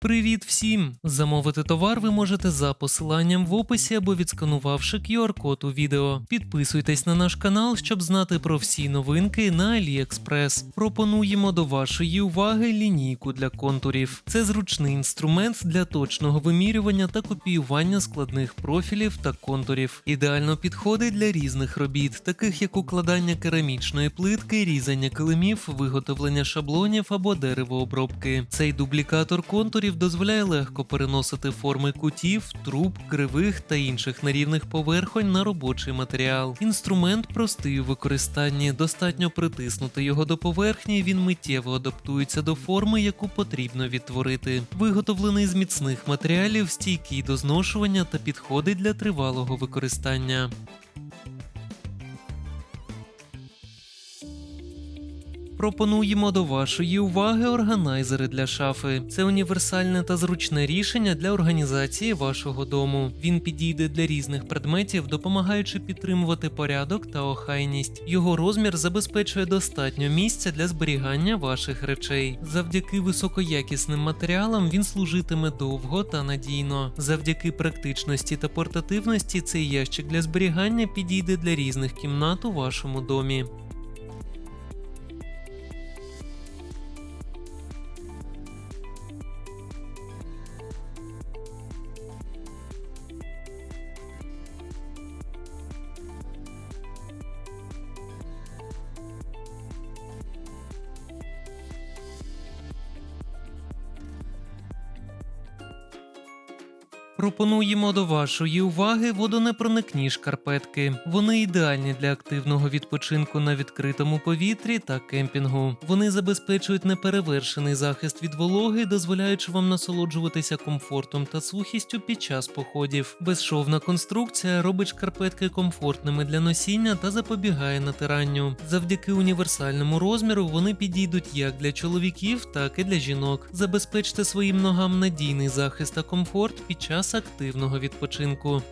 Привіт всім! Замовити товар ви можете за посиланням в описі або відсканувавши QR-код у відео. Підписуйтесь на наш канал, щоб знати про всі новинки на AliExpress. Пропонуємо до вашої уваги лінійку для контурів. Це зручний інструмент для точного вимірювання та копіювання складних профілів та контурів. Ідеально підходить для різних робіт, таких як укладання керамічної плитки, різання килимів, виготовлення шаблонів або деревообробки. Цей дублікатор контурів дозволяє легко переносити форми кутів, труб, кривих та інших нерівних поверхонь на робочий матеріал. Інструмент простий у використанні, достатньо притиснути його до поверхні, він миттєво адаптується до форми, яку потрібно відтворити. Виготовлений з міцних матеріалів, стійкий до зношування та підходить для тривалого використання. Пропонуємо до вашої уваги органайзери для шафи. Це універсальне та зручне рішення для організації вашого дому. Він підійде для різних предметів, допомагаючи підтримувати порядок та охайність. Його розмір забезпечує достатньо місця для зберігання ваших речей. Завдяки високоякісним матеріалам він служитиме довго та надійно. Завдяки практичності та портативності цей ящик для зберігання підійде для різних кімнат у вашому домі. Пропонуємо до вашої уваги водонепроникні шкарпетки. Вони ідеальні для активного відпочинку на відкритому повітрі та кемпінгу. Вони забезпечують неперевершений захист від вологи, дозволяючи вам насолоджуватися комфортом та сухістю під час походів. Безшовна конструкція робить шкарпетки комфортними для носіння та запобігає натиранню. Завдяки універсальному розміру вони підійдуть як для чоловіків, так і для жінок. Забезпечте своїм ногам надійний захист та комфорт під час активного відпочинку.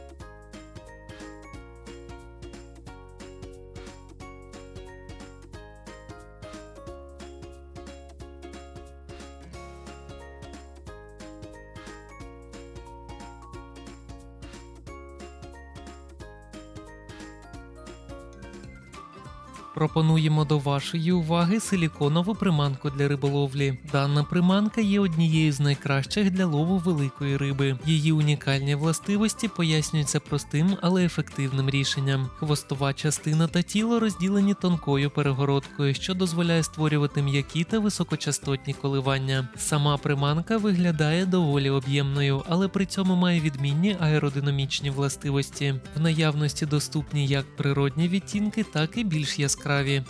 Пропонуємо до вашої уваги силіконову приманку для риболовлі. Дана приманка є однією з найкращих для лову великої риби. Її унікальні властивості пояснюються простим, але ефективним рішенням. Хвостова частина та тіло розділені тонкою перегородкою, що дозволяє створювати м'які та високочастотні коливання. Сама приманка виглядає доволі об'ємною, але при цьому має відмінні аеродинамічні властивості. В наявності доступні як природні відтінки, так і більш яскраві.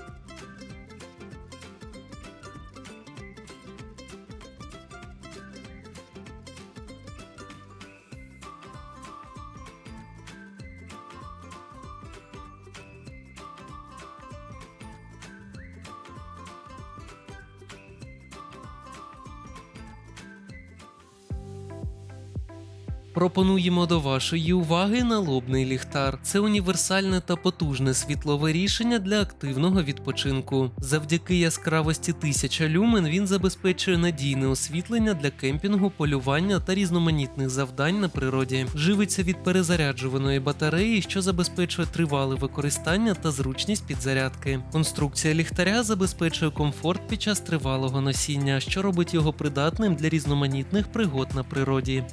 Пропонуємо до вашої уваги налобний ліхтар. Це універсальне та потужне світлове рішення для активного відпочинку. Завдяки яскравості 1000 люмен він забезпечує надійне освітлення для кемпінгу, полювання та різноманітних завдань на природі. Живиться від перезаряджуваної батареї, що забезпечує тривале використання та зручність підзарядки. Конструкція ліхтаря забезпечує комфорт під час тривалого носіння, що робить його придатним для різноманітних пригод на природі.